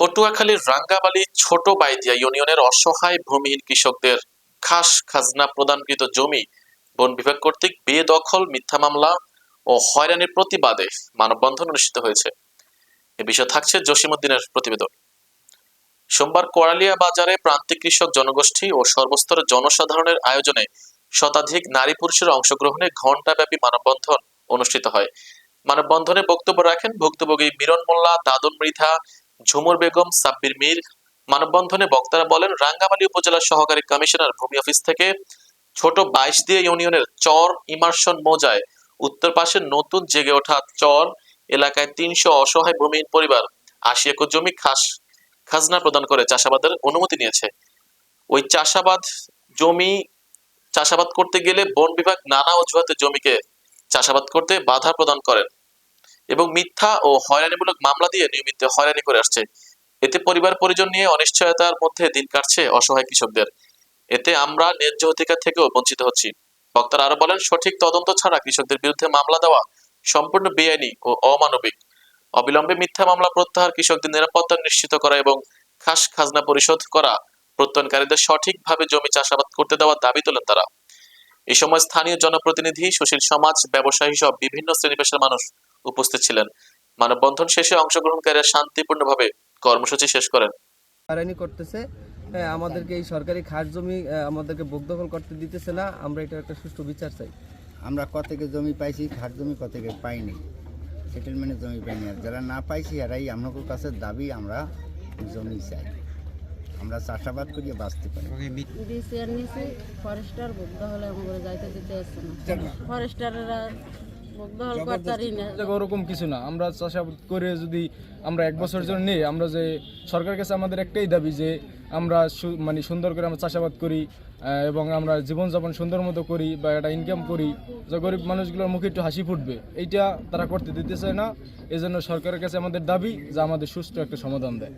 পটুয়াখালীর রাঙ্গাবালী ছোট বাইদিয়া ইউনিয়নের অসহায় ভূমিহীন কৃষকদের খাস খাজনা প্রদানকৃত জমি বন বিভাগ কর্তৃক বেদখল, মিথ্যা মামলা ও হয়রানির প্রতিবাদে মানববন্ধন অনুষ্ঠিত হয়েছে। এ বিষয়ে থাকছে জসিমউদ্দিনের প্রতিবেদন। সোমবার কোরালিয়া বাজারে প্রান্তিক কৃষক জনগোষ্ঠী ও সর্বস্তরের জনসাধারণের আয়োজনে শতাধিক নারী পুরুষের অংশগ্রহণে ঘণ্টাব্যাপী মানববন্ধন অনুষ্ঠিত হয়। মানববন্ধনে বক্তব্য রাখেন ভুক্তভোগী মিরন মোল্লা, দাদুন মৃধা ঝুমুর বেগম, সাব্বির মীর, মানববন্ধনে বক্তারা বলেন, রাঙ্গামালী উপজেলা সহকারী কমিশনার ভূমি অফিস থেকে ছোট বাইশ দিয়ে ইউনিয়নের চর ইমার্শন মৌজায়, উত্তর পাশে নতুন জেগে ওঠা চর এলাকায় তিনশো অসহায় ভূমিহীন পরিবার, আশি একর জমি খাস, খাজনা প্রদান করে চাষাবাদের অনুমতি নিয়েছে। ওই চাষাবাদ জমি চাষাবাদ করতে গেলে বন বিভাগ নানা অজুহাতে জমিকে চাষাবাদ করতে বাধা প্রদান করেন। এবং মিথ্যা ও হয়রানিমূলক মামলা দিয়ে নিয়মিত হয়রানি করে আসছে। এতে পরিবার পরিজন নিয়ে অনিশ্চয়তার মধ্যে দিন কাটছে অসহায় কৃষকদের। এতে আমরা ন্যায্য অধিকার থেকেও বঞ্চিত হচ্ছি। বক্তারা আরও বলেন, সঠিক তদন্ত ছাড়া কৃষকদের বিরুদ্ধে মামলা দেওয়া সম্পূর্ণ বেআইনি ও অমানবিক। অবিলম্বে মিথ্যা মামলা প্রত্যাহার কৃষকদের নিরাপত্তা নিশ্চিত করা এবং খাস খাজনা পরিশোধ করা প্রত্যয়নকারীদের সঠিকভাবে জমি চাষাবাদ করতে দেওয়ার দাবি তোলেন তারা। এই সময় স্থানীয় জনপ্রতিনিধি সুশীল সমাজ ব্যবসায়ী সহ বিভিন্ন শ্রেণি পেশার মানুষ উপস্থিত ছিলেন। মানববন্ধন শেষে অংশগ্রহণকারীরা শান্তিপূর্ণভাবে কর্মসূচি শেষ করেন। করতেছে আমাদেরকে এই সরকারি খাস জমি আহ, আমাদেরকে বকদখল করতে দিতেছে না আমরা এটা একটা সুষ্ঠু বিচার চাই। আমরা কতকে জমি পাইছি খাট জমি কতকে পাইনি সেটেলমেন্টের জমি পাইনি। আর যারা না পাইছি এরাই আমাদের কাছে দাবি আমরা জমি চাই। আমরা চাষাবাদ করিয়ে বাঁচতে পারি। নিচে ফরেস্টার বুদ্ধ হলে আমাদের যাইতে দিতে আসছে না। ফরেস্টাররা ওরকম কিছু না। আমরা চাষাবাদ করে যদি আমরা এক বছর জন্য নিই আমরা যে সরকারের কাছে আমাদের একটাই দাবি যে আমরা মানে সুন্দর করে আমরা চাষাবাদ করি এবং আমরা জীবনযাপন সুন্দর মতো করি বা একটা ইনকাম করি যে গরিব মানুষগুলোর মুখে একটু হাসি ফুটবে। এইটা তারা করতে দিতে চায় না। এজন্য সরকারের কাছে আমাদের দাবি যে আমাদের সুষ্ঠু একটা সমাধান দেয়।